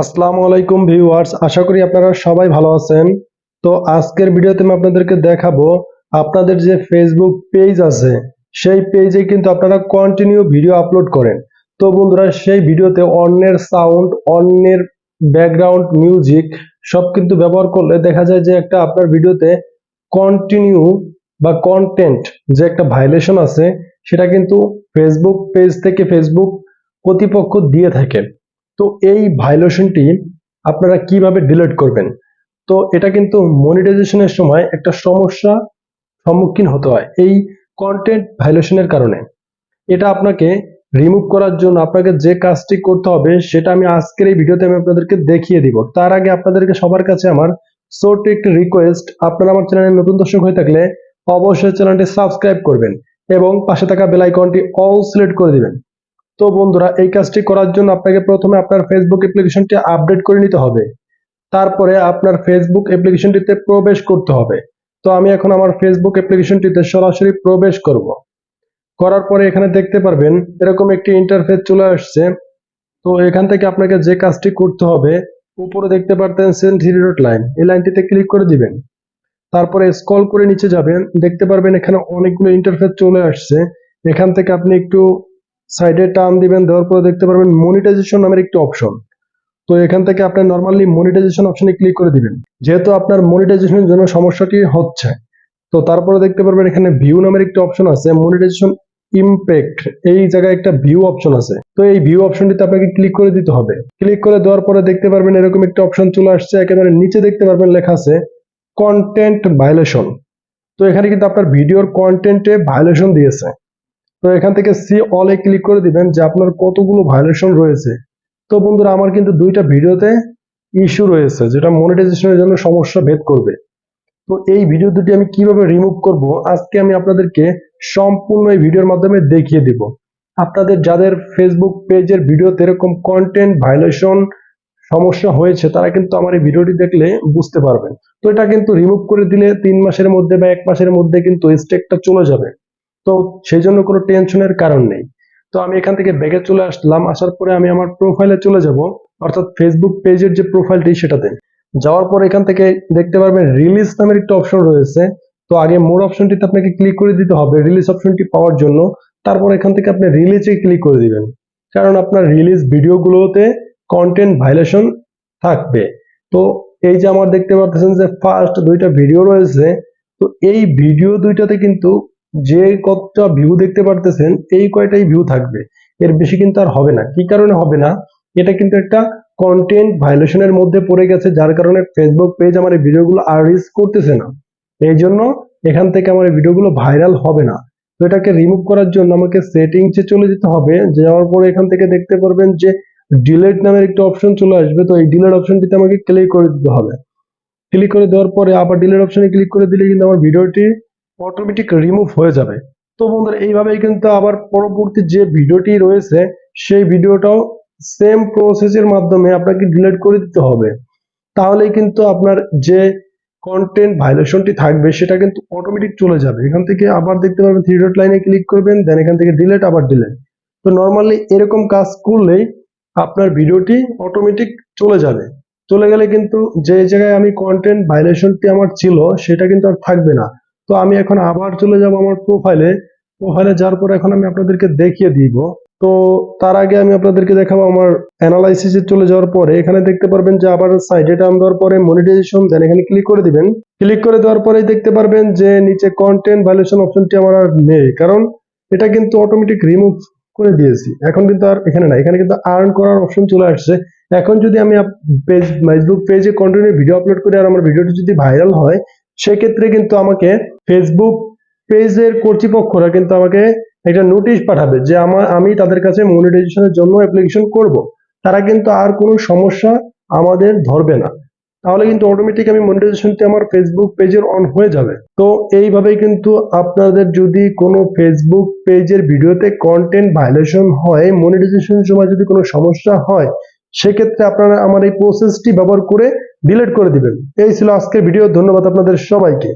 আসসালামু আলাইকুম ভিউয়ার্স, আশা করি আপনারা সবাই ভালো আছেন। তো আজকের ভিডিওতে আমি আপনাদেরকে দেখাবো আপনাদের যে ফেসবুক পেজ আছে, সেই পেজে কিন্তু আপনারা কন্টিনিউ ভিডিও আপলোড করেন। তো বন্ধুরা, সেই ভিডিওতে অন্যের সাউন্ড অন্যের ব্যাকগ্রাউন্ড মিউজিক সব কিন্তু ব্যবহার করলে দেখা যায় যে একটা আপনার ভিডিওতে কন্টিনিউ বা কন্টেন্ট যে একটা ভাইলেশন আছে, সেটা কিন্তু ফেসবুক পেজ থেকে ফেসবুক কর্তৃপক্ষ দিয়ে থাকে। তো এই ভাইলেশনটি আপনারা কীভাবে ডিলিট করবেন? তো এটা কিন্তু মনিটাইজেশনের সময় একটা সমস্যা সম্মুখীন হতে হয় এই কন্টেন্ট ভাইলেশনের কারণে। এটা আপনাকে রিমুভ করার জন্য আপনাকে যে কাজটি করতে হবে সেটা আমি আজকের এই ভিডিওতে আমি আপনাদেরকে দেখিয়ে দিব। তার আগে আপনাদেরকে সবার কাছে আমার ছোট্ট একটি রিকোয়েস্ট আপনারা আমার চ্যানেলে নতুন দর্শক হয়ে থাকলে অবশ্যই চ্যানেলটি সাবস্ক্রাইব করবেন এবং পাশে থাকা বেল আইকনটি অল সিলেক্ট করে দিবেন। তো বন্ধুরা, এই কাজটি করার জন্য আপনাকে প্রথমে আপনার ফেসবুক অ্যাপ্লিকেশনটি আপডেট করে নিতে হবে। তারপরে আপনার ফেসবুক অ্যাপ্লিকেশনটিতে প্রবেশ করতে হবে। তো আমি এখন আমার ফেসবুক অ্যাপ্লিকেশনটিতে সরাসরি প্রবেশ করব। করার পরে এখানে দেখতে পারবেন, এরকম একটি ইন্টারফেস চলে আসছে। তো এখান থেকে আপনাকে যে কাজটি করতে হবে, উপরে দেখতে পারতেছেন থ্রি ডট লাইন এই লাইনটিতে ক্লিক করে দিবেন। তারপরে স্ক্রল করে নিচে যাবেন। দেখতে পারবেন এখানে অনেকগুলো ইন্টারফেস চলে আসছে। এখান থেকে আপনি একটু সাইডে টান দিবেন, দেওয়ার পরে দেখতে পারবেন মনিটাইজেশন নামের একটি অপশন তো এখান থেকে আপনি নর্মালি মনিটাইজেশন অপশনে ক্লিক করে দিবেন। যেহেতু আপনার মনিটাইজেশনের জন্য সমস্যাটি হচ্ছে, তো তারপরে দেখতে পারবেন এখানে ভিউ নামের একটি অপশন আছে মনিটাইজেশন ইমপ্যাক্ট এই জায়গায় একটা ভিউ অপশন আছে। তো এই ভিউ অপশনটিতে আপনাকে ক্লিক করে দিতে হবে। ক্লিক করে দেওয়ার পরে দেখতে পারবেন এরকম একটা অপশন চলে আসছে, একেবারে নিচে দেখতে পারবেন লেখা আছে কন্টেন্ট ভায়োলেশন তো এখানে কিন্তু আপনার ভিডিওর কন্টেন্টে ভায়োলেশন দিয়েছে। তো এখান থেকে সি অলে ক্লিক করে দিবেন যে আপনার কতগুলো ভায়োলেশন রয়েছে। তো বন্ধুরা, আমার কিন্তু দুইটা ভিডিওতে ইস্যু রয়েছে, যেটা মনিটাইজেশনের জন্য সমস্যা ভেদ করবে। তো এই ভিডিও দুটি আমি কীভাবে রিমুভ করব, আজকে আমি আপনাদেরকে সম্পূর্ণ এই ভিডিওর মাধ্যমে দেখিয়ে দিব। আপনাদের যাদের ফেসবুক পেজের ভিডিওতে এরকম কন্টেন্ট ভায়োলেশন সমস্যা হয়েছে, তারা কিন্তু আমার এই ভিডিওটি দেখলে বুঝতে পারবেন। তো এটা কিন্তু রিমুভ করে দিলে তিন মাসের মধ্যে বা এক মাসের মধ্যে কিন্তু স্টেকটা চলে যাবে। তো সেই জন্য কোনো টেনশনের কারণ নেই। তো আমি এখান থেকে ব্যাগে চলে আসলাম, আসার পরে আমি আমার প্রোফাইলে চলে যাব। অর্থাৎ ফেসবুক পেজের যে প্রোফাইলটি সেটাতে। যাওয়ার পর এখান থেকে দেখতে পারবেন রিলিজ নামের একটা অপশন রয়েছে। তো আগে মোর অপশনটিতে আপনাকে ক্লিক করে দিতে হবে রিলিজ অপশনটি পাওয়ার জন্য। তারপর এখান থেকে আপনি রিলিজে ক্লিক করে দিবেন। কারণ আপনার রিলিজ ভিডিওগুলোতে কন্টেন্ট ভাইলেশন থাকবে। তো এই যে আমার দেখতে পাচ্ছেন যে ফার্স্ট দুইটা ভিডিও রয়েছে, তো এই ভিডিও দুইটাতে কিন্তু যে কতটা ভিউ দেখতে পারতেছেন, এই কয়টাই ভিউ থাকবে। এর বেশি কিন্তু আর হবে না। কি কারণে হবে না? এটা কিন্তু একটা কন্টেন্ট ভায়োলেশনের মধ্যে পড়ে গেছে, যার কারণে ফেসবুক পেজ আমার এই ভিডিওগুলো আর রিচ করতেছে না। এই জন্য এখান থেকে আমার এই ভিডিওগুলো ভাইরাল হবে না। তো এটাকে রিমুভ করার জন্য আমাকে সেটিংসে চলে যেতে হবে। যাওয়ার পরে এখান থেকে দেখতে পারবেন যে ডিলেট নামের একটা অপশন চলে আসবে। তো এই ডিলেট অপশনটিতে আমাকে ক্লিক করে দিতে হবে। ক্লিক করে দেওয়ার পরে আবার ডিলেট অপশনে ক্লিক করে দিলে কিন্তু আমার ভিডিওটি অটোমেটিক রিমুভ হয়ে যাবে। তো বন্ধুরা, এইভাবেই কিন্তু আবার পরবর্তী যে ভিডিওটি রয়েছে, সেই ভিডিওটাও সেম প্রসেসের মাধ্যমে আপনাকে ডিলিট করে দিতে হবে। তাহলেই কিন্তু আপনার যে কন্টেন্ট ভাইলেশনটি থাকবে, সেটা কিন্তু অটোমেটিক চলে যাবে। এখান থেকে আবার দেখতে পারবেন থ্রি ডট লাইনে ক্লিক করবেন দেন এখান থেকে ডিলেট আবার ডিলেট তো নর্মালি এরকম কাজ করলেই আপনার ভিডিওটি অটোমেটিক চলে যাবে। চলে গেলে কিন্তু যে জায়গায় আমি কন্টেন্ট ভাইলেশনটি আমার ছিল, সেটা কিন্তু আর থাকবে না। তো আমি এখন আবার চলে যাব আমার প্রোফাইলে প্রোফাইলে যাওয়ার পর এখন আমি আপনাদেরকে দেখিয়ে দিব। তো তার আগে আমি আপনাদেরকে দেখাবো আমার অ্যানালাইসিসে চলে যাওয়ার পরে। এখানে দেখতে পারবেন যে আবার সাইডে টান দেওয়ার পরে মনিটাইজেশন দেন এখানে ক্লিক করে দিবেন। ক্লিক করে দেওয়ার পরেই দেখতে পারবেন যে নিচে কন্টেন্ট ভ্যালুয়েশন অপশনটি আমার আর নেই। কারণ এটা কিন্তু অটোমেটিক রিমুভ করে দিয়েছি। এখন কিন্তু আর এখানে না এখানে কিন্তু আর্ন করার অপশন চলে আসছে। এখন যদি আমি পেজ ফেসবুক পেজে কন্টিনিউ ভিডিও আপলোড করি আর আমার ভিডিওটি যদি ভাইরাল হয় সেক্ষেত্রে কিন্তু আমাকে ফেসবুক পেজের কর্তৃপক্ষরা কিন্তু আমাকে একটা নোটিশ পাঠাবে যে আমার আমি তাদের কাছে মনিটাইজেশনের জন্য অ্যাপ্লিকেশন করব। তারা কিন্তু আর কোনো সমস্যা আমাদের ধরবে না। তাহলে কিন্তু অটোমেটিক আমি মনিটাইজেশনটি আমার ফেসবুক পেজের অন হয়ে যাবে। তো এইভাবেই কিন্তু আপনাদের যদি কোনো ফেসবুক পেজের ভিডিওতে কন্টেন্ট ভায়োলেশন হয় মনিটাইজেশনের সময় যদি কোনো সমস্যা হয়, সেক্ষেত্রে আপনারা আমার এই প্রসেসটি ব্যবহার করে ডিলিট করে দিবেন। এই ছিল আজকের ভিডিও ধন্যবাদ আপনাদের সবাইকে।